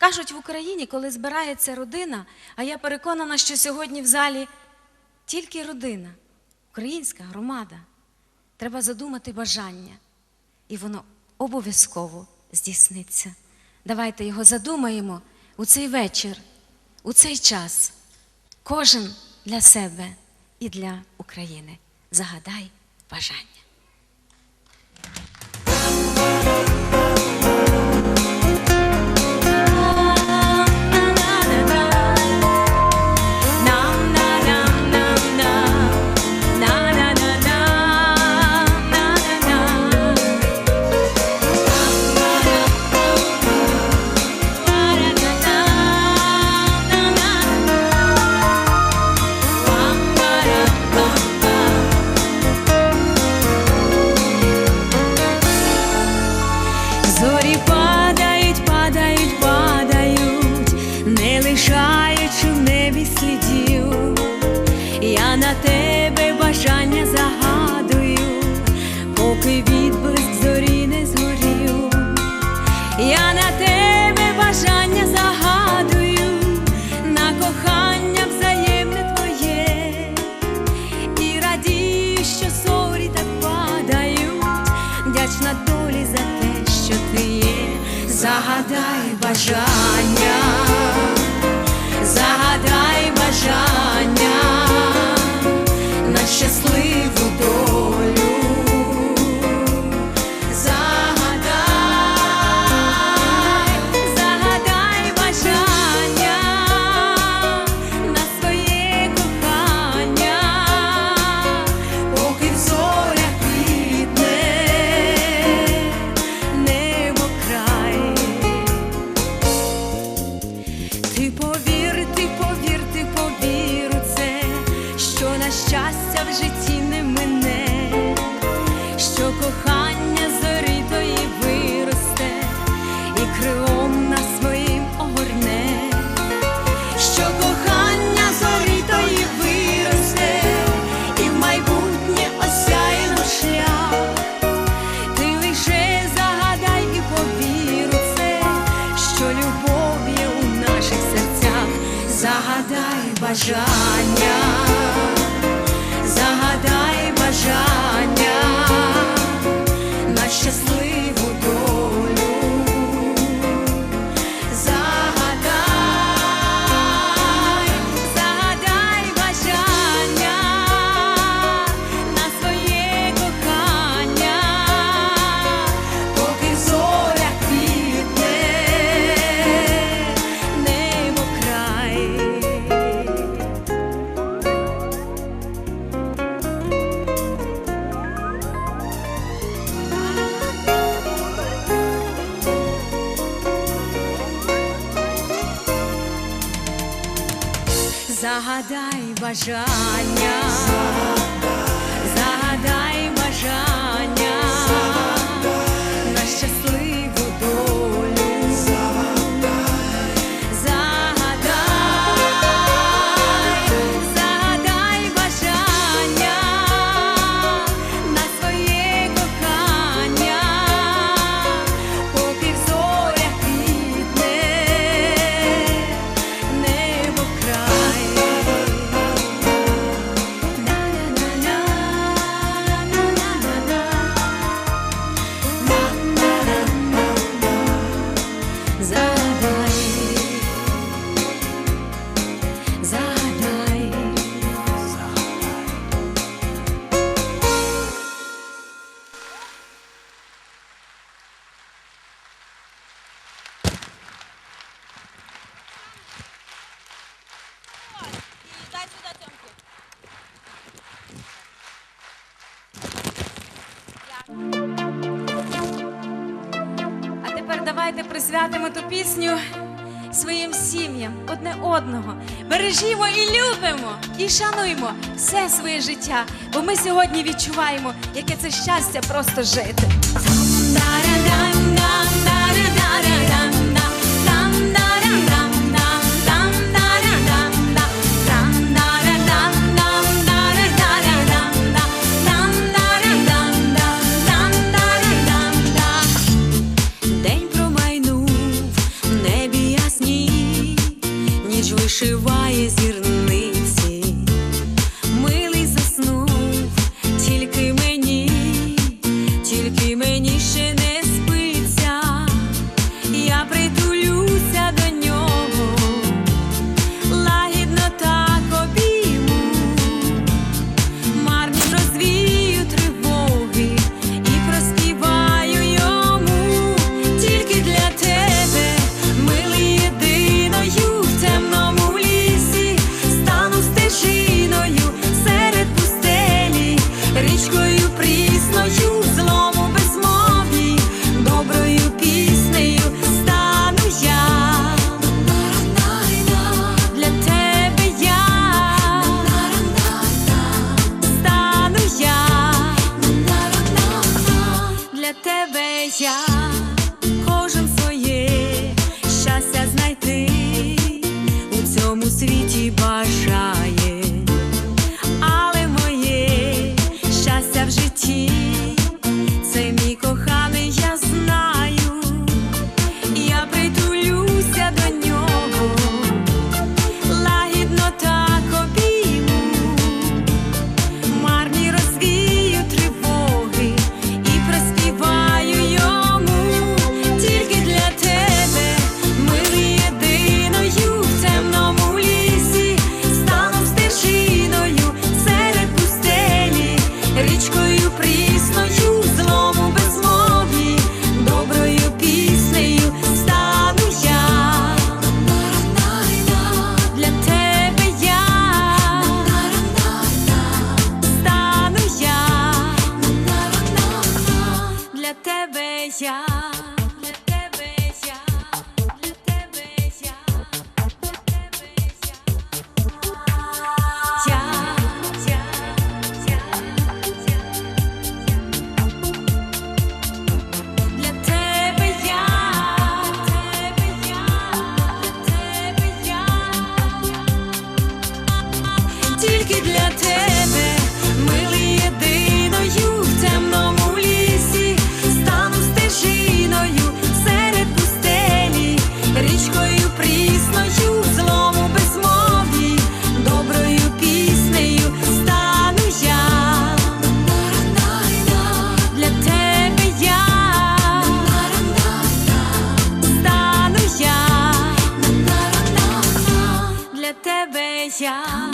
Кажуть, в Україні, коли збирається родина, а я переконана, що сьогодні в залі тільки родина, українська громада, треба задумати бажання, і воно обов'язково здійсниться. Давайте його задумаємо у цей вечір, у цей час. Кожен для себе і для України. Загадай бажання. Загадай любов є у наших серцях. Загадай бажання, Загадай бажання, давайте присвятимо ту пісню своїм сім'ям, одне одного. Бережімо і любимо, і шануємо все своє життя, бо ми сьогодні відчуваємо, яке це щастя просто жити. Вишиває зірниці, by 家。